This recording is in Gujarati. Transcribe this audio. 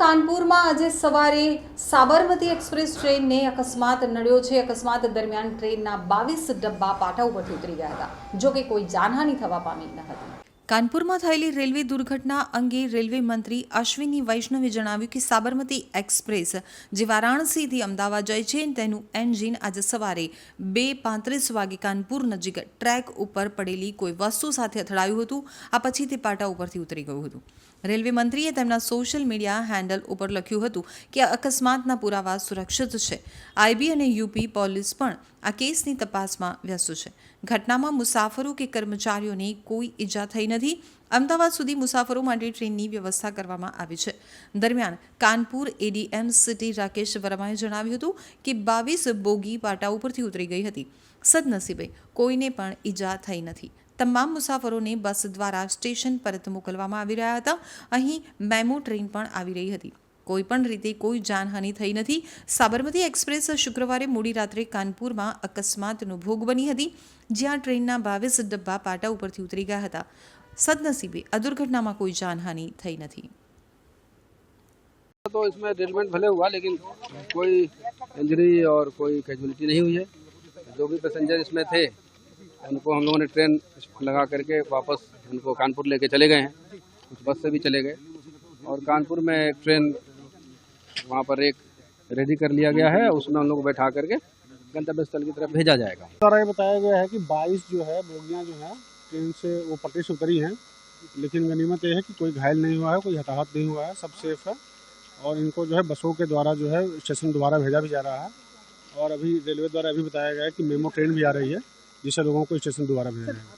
કાનપુરમાં આજે સવારે સાબરમતી એક્સપ્રેસ ટ્રેનને અકસ્માત નડ્યો છે. અકસ્માત દરમિયાન ટ્રેનના બાવીસ ડબ્બા પાટા ઉપરથી ઉતરી ગયા હતા જો કે કોઈ જાનહાનિ થવા પામી ન હતી. કાનપુરમાં થયેલી રેલવે દુર્ઘટના અંગે રેલવે મંત્રી અશ્વિની વૈષ્ણવે જણાવ્યું કે સાબરમતી એક્સપ્રેસ, જે વારાણસીથી અમદાવાદ જાય છે, તેનું એન્જિન આજે સવારે બે પાંત્રીસ વાગે કાનપુર નજીક ટ્રેક ઉપર પડેલી કોઈ વસ્તુ સાથે અથડાયું હતું. આ પછી તે પાટા ઉપરથી ઉતરી ગયું હતું. રેલવે મંત્રીએ તેમના સોશિયલ મીડિયા હેન્ડલ ઉપર લખ્યું હતું કે અકસ્માતના પુરાવા સુરક્ષિત છે. આઈબી અને યુપી પોલીસ પણ આ કેસની તપાસમાં વ્યસ્ત છે. ઘટનામાં મુસાફરો કે કર્મચારીઓને કોઈ ઈજા થઈ નથી. અમદાવાદ સુધી મુસાફરો માટે ટ્રેનની વ્યવસ્થા કરવામાં આવી છે. દરમિયાન કાનપુર એડીએમ સિટી રાકેશ વર્માએ જણાવ્યું હતું કે બાવીસ બોગી પાટા ઉપરથી ઉતરી ગઈ હતી. સદનસીબે કોઈને પણ ઈજા થઈ નથી. તમામ મુસાફરોને બસ દ્વારા સ્ટેશન પરત મોકલવામાં આવી રહ્યા હતા. અહીં મેમો ટ્રેન પણ આવી રહી હતી. કોઈ પણ રીતે કોઈ જાનહાનિ થઈ નથી સાબરમતી એક્સપ્રેસ શુક્રવારે મોડી રાત્રે કાનપુરમાં અકસ્માતનો ભોગ બની હતી જ્યાં ટ્રેનના બાવીસ ડબ્બા પાટા ઉપરથી ઉતરી ગયા હતા સદનસીબે આ દુર્ઘટનામાં કોઈ જાનહાનિ થઈ નથી तो इसमें रेलमेंट भले हुआ लेकिन कोई इंजरी और कोई कैजुअलिटी नहीं हुई है जो भी पैसेंजर इसमें थे उनको हम लोगों ने ट्रेन लगा करके वापस उनको कानपुर लेके चले गए हैं कुछ बस से भी चले गए और कानपुर में एक ट्रेन वहाँ पर एक रेडी कर लिया गया है, उसमें हम लोग बैठा करके गंतव्य स्थल की तरफ़ भेजा जाएगा। द्वारा ये बताया गया है कि 22 जो है, बोगियाँ जो है, ट्रेन से वो पटरी से उतरी हैं, लेकिन गनीमत ये है कि कोई घायल नहीं हुआ है, कोई हताहत नहीं हुआ है, सब सेफ़ है। और इनको जो है, बसों के द्वारा जो है, स्टेशन द्वारा भेजा भी जा रहा है। और अभी रेलवे द्वारा अभी बताया गया है कि मेमो ट्रेन भी आ रही है, जिससे लोगों को स्टेशन द्वारा भेजा जाएगा।